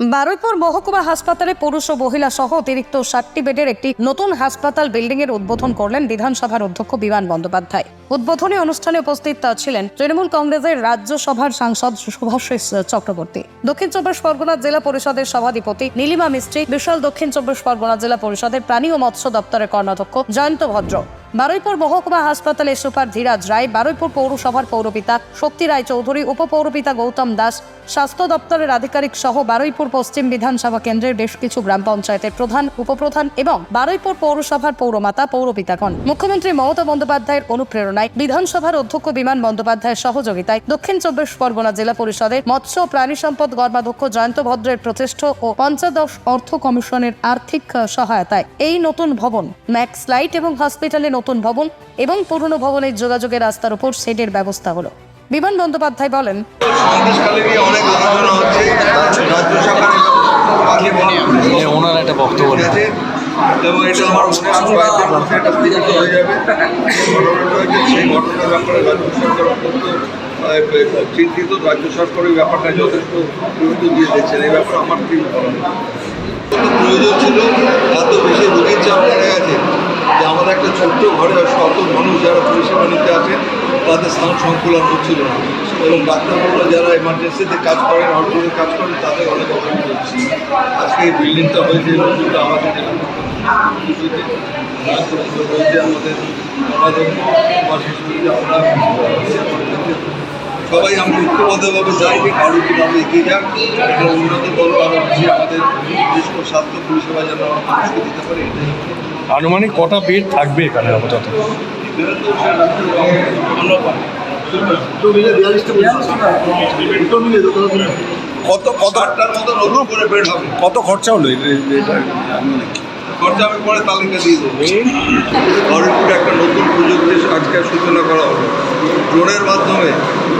বারুইপুর মহকুমা হাসপাতালে পুরুষ ও মহিলা সহ অতিরিক্ত ষাটটি বেডের একটি নতুন হাসপাতাল বিল্ডিং এর উদ্বোধন করলেন বিধানসভার অধ্যক্ষ বিমান বন্দ্যোপাধ্যায়। উদ্বোধনী অনুষ্ঠানে উপস্থিত ছিলেন তৃণমূল কংগ্রেসের রাজ্যসভার সাংসদ সুভাষিস চক্রবর্তী, দক্ষিণ চব্বিশ পরগনা জেলা পরিষদের সভাধিপতি নীলিমা মিস্ত্রি, বিশাল দক্ষিণ চব্বিশ পরগনা জেলা পরিষদের প্রাণী ও মৎস্য দপ্তরের কর্ণাধ্যক্ষ জয়ন্ত ভদ্র। বারুইপুর মহকুমা হাসপাতালে সুপার ধীরাজ রায়, বারুইপুর পৌরসভার পৌরপিতা শক্তি রায় চৌধুরী, উপপৌরপিতা গৌতম দাস, স্বাস্থ্য দপ্তরের আধিকারিক সহ বারুইপুর পশ্চিম বিধানসভা কেন্দ্রের বেশ কিছু গ্রাম পঞ্চায়েতের প্রধান, উপপ্রধান এবং বারুইপুর পৌরসভার পৌরমাতা, পৌরপিতাগণ। মুখ্যমন্ত্রী মমতা বন্দ্যোপাধ্যায়ের অনুপ্রেরণায় বিধানসভার অধ্যক্ষ বিমান বন্দ্যোপাধ্যায়ের সহযোগিতায় দক্ষিণ চব্বিশ পরগনা জেলা পরিষদের মৎস্য ও প্রাণী সম্পদ কর্মাধ্যক্ষ জয়ন্ত ভদ্রের প্রচেষ্টা ও পঞ্চদশ অর্থ কমিশনের আর্থিক সহায়তায় এই নতুন ভবন, ম্যাক্স লাইট এবং হসপিটালে নতুন ভবন এবং পুরনো ভবনের যোগাযোগের রাস্তার উপর শেডের ব্যবস্থা হলো। বিমান বন্দ্যোপাধ্যায় বলেন সরকারের ওনার একটা বক্তব্য মনে চিন্তিত। রাজ্য সরকার ব্যাপারটা যথেষ্ট গুরুত্ব দিয়ে দিচ্ছেন এই ব্যাপারে আমার কি প্রয়োজন ছিল এত বেশি রোগীর চাপ বেড়ে গেছে যে আমাদের একটা ছোট্ট ঘরে শত মানুষ যারা পরিষেবা নিতে আসেন তাদের স্থান সংকুলন হচ্ছিল না। এবং ডাক্তারবাবুরা যারা এমার্জেন্সিতে কাজ করেন হসপিটালে কাজ করেন, তাদের অনেক অসুবিধা হচ্ছে। আজকে এই বিল্ডিংটা হয়েছে নতুনটা আমাদের আমাদের আমাদের আমরা সবাই আমরা ঐক্যবদ্ধভাবে চাই যে আরও কীভাবে এগিয়ে যাক এটা উন্নত করো আরও বেশি আমাদের বিশেষ করে স্বাস্থ্য পরিষেবা যেন আমরা মানুষকে দিতে পারি এটাই আনুমানিক কটা বেড থাকবে এখানে আপাতত? এখানে তো কত কত ষাটটার মতো নতুন করে বেড হবে। কত খরচা হলো? এটা- এটা খরচা আমি পরে তালিকা দিয়ে দেবো। হরিপুরে একটা নতুন প্রযুক্তির আজকে সূচনা করা হলো ড্রোনের মাধ্যমে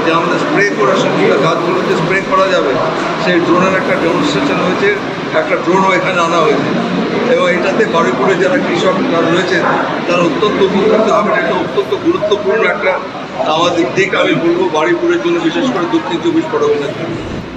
যে আমাদের স্প্রে করে সমস্ত গাছগুলোতে স্প্রে করা যাবে, সেই ড্রোনের একটা ডেমনস্ট্রেশন হয়েছে, একটা ড্রোনও এখানে আনা হয়েছে। এবং এটাতে হরিপুরে যারা কৃষক রয়েছেন তারা অত্যন্ত উপকৃত। হবেন এটা অত্যন্ত গুরুত্বপূর্ণ একটা আমাদের দিক আমি বলব বাড়িপুরের জন্য বিশেষ করে দক্ষিণ চব্বিশ পরগনার জন্য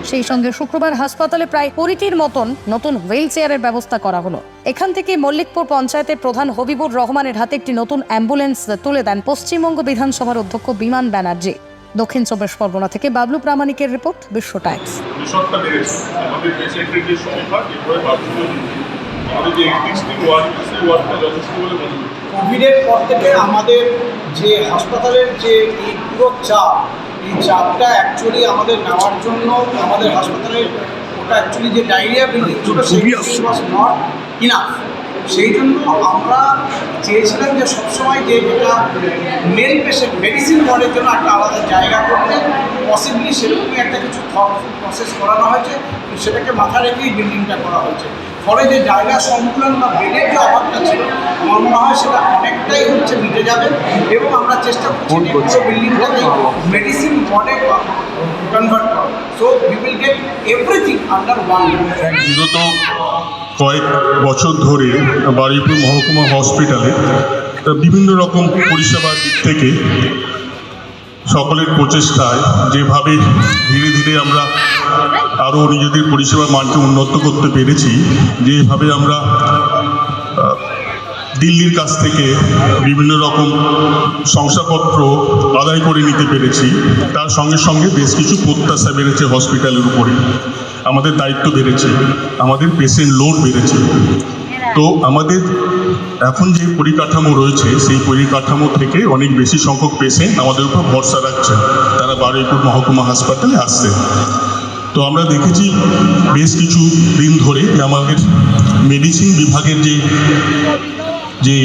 সেই সঙ্গে শুক্রবার হাসপাতালে প্রায় কুড়িটির মতন নতুন হুইল চেয়ারের ব্যবস্থা করা হলো। এখান থেকে মল্লিকপুর পঞ্চায়েতের প্রধান হবিবুর রহমানের হাতে একটি নতুন অ্যাম্বুলেন্স তুলে দেন পশ্চিমবঙ্গ বিধানসভার অধ্যক্ষ বিমান ব্যানার্জি। দক্ষিণ চব্বিশ পরগনা থেকে বাবলু প্রামাণিকের রিপোর্ট বিশ্ব টাইমস। আমাদের যে ওয়ার্ড ওয়ার্ডটা যথেষ্ট বলে মনে হচ্ছে। কোভিডের পর থেকে আমাদের যে হাসপাতালের যে এই পুরো চাপ এই চাপটা অ্যাকচুয়ালি আমাদের নেওয়ার জন্য আমাদের হাসপাতালের ওটা অ্যাকচুয়ালি যে ডায়রিয়া বিল্ডিং ছিল সেই ওয়াজ নট ইনাফ সেই জন্য আমরা চেয়েছিলাম যে সবসময় যে যেটা মেল পেশেন্ট মেডিসিন ওয়ার্ডের জন্য একটা আলাদা জায়গা করতে। পসিবলি সেরকমই একটা কিছু প্রসেস করানো হয়েছে সেটাকে মাথায় রেখেই বিল্ডিংটা করা হয়েছে। ফলে যে জায়গা সংকুলন বা বেডের যে অভাবটা ছিল আমার মনে হয় সেটা অনেকটাই হচ্ছে মিটে যাবে এবং আমরা চেষ্টা করছি বিল্ডিংটাকে মেডিসিন ওয়ার্ডে কনভার্ট করা। So we will get everything under one বিগত কয়েক বছর ধরে বারুইপুর মহকুমা হসপিটালে বিভিন্ন রকম পরিষেবার দিক থেকে সকলের প্রচেষ্টায় যেভাবে ধীরে ধীরে আমরা আরও নিজেদের পরিষেবার মানকে উন্নত করতে পেরেছি, যেভাবে আমরা দিল্লির কাছ থেকে বিভিন্ন রকম শংসাপত্র আদায় করে নিতে পেরেছি, তার সঙ্গে সঙ্গে বেশ কিছু প্রত্যাশা বেড়েছে হসপিটালের উপরে। আমাদের দায়িত্ব বেড়েছে, আমাদের পেশেন্ট লোড বেড়েছে। তো আমাদের এখন যে পরিকাঠামো রয়েছে, সেই পরিকাঠামো থেকে অনেক বেশি সংখ্যক পেশেন্ট আমাদের উপর ভরসা রাখছেন। তারা বারুইপুর মহকুমা হাসপাতালে আসছে। তো আমরা দেখেছি বেশ কিছু দিন ধরে যে আমাদের মেডিসিন বিভাগের যে যে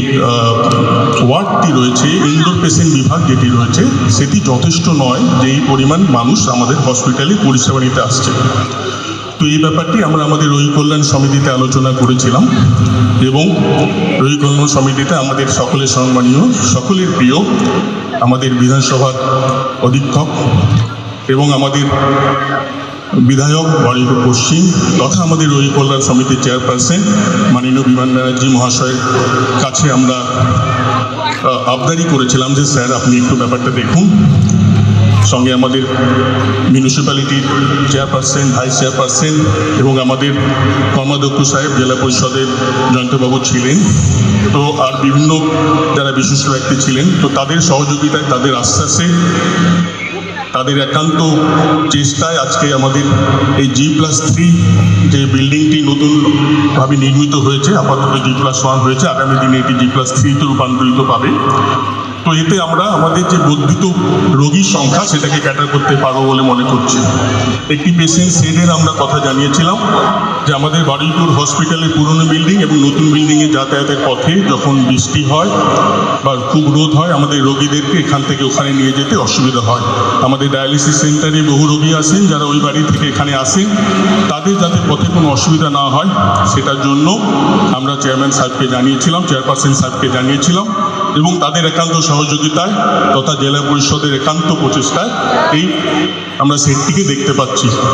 ওয়ার্ডটি রয়েছে ইনডোর পেশেন্ট বিভাগ যেটি রয়েছে, সেটি যথেষ্ট নয় যে এই পরিমাণ মানুষ আমাদের হসপিটালে পরিষেবা নিতে আসছে। তো এই ব্যাপারটি আমরা আমাদের রোগী কল্যাণ সমিতিতে আলোচনা করেছিলাম এবং রোগী কল্যাণ সমিতিতে আমাদের সকলের সম্মানীয়, সকলের প্রিয় আমাদের বিধানসভার অধীক্ষক এবং আমাদের বিধায়ক বারুইপুর পশ্চিম তথা আমাদের রোগী কল্যাণ সমিতির চেয়ারপারসন মাননীয় বিমান ব্যানার্জি মহাশয়ের কাছে আমরা আবদারি করেছিলাম যে, স্যার, আপনি একটু ব্যাপারটা দেখুন। সঙ্গে আমাদের মিউনিসিপ্যালিটির চেয়ারপারসন ভাইস চেয়ারপারসন এবং আমাদের কর্মাধ্যক্ষ সাহেব জেলা পরিষদের জয়ন্তবাবু ছিলেন। তো আর বিভিন্ন যারা বিশিষ্ট ব্যক্তি ছিলেন, তো তাদের সহযোগিতায়, তাদের আশ্বাসে, তাদের একান্ত চেষ্টায় আজকে আমাদের এই জি প্লাস থ্রি যে বিল্ডিংটি নতুনভাবে নির্মিত হয়েছে, আপাতত জি প্লাস ওয়ান হয়েছে, আগামী দিনে এটি জি প্লাস থ্রিতে রূপান্তরিত পাবে। তো এতে আমরা আমাদের যে বর্ধিত রোগীর সংখ্যা সেটাকে ক্যাটার করতে পারব বলে মনে করছি। একটি পেশেন্ট সেডের আমরা কথা জানিয়েছিলাম যে আমাদের বারুইপুর হসপিটালের পুরনো বিল্ডিং এবং নতুন বিল্ডিংয়ে যাতায়াতের পথে যখন বৃষ্টি হয় বা খুব রোদ হয়, আমাদের রোগীদেরকে এখান থেকে ওখানে নিয়ে যেতে অসুবিধা হয়। আমাদের ডায়ালিসিস সেন্টারে বহু রোগী আসেন, যারা ওই বাড়ি থেকে এখানে আসেন। তাদের যাতে পথে কোনো অসুবিধা না হয়, সেটার জন্য আমরা চেয়ারম্যান সাহেবকে জানিয়েছিলাম চেয়ারপারসন সাহেবকে জানিয়েছিলাম। এবং তাদের একান্ত সহযোগিতায় তথা জেলা পরিষদের একান্ত প্রচেষ্টায় এই আমরা সেটটিকে দেখতে পাচ্ছি।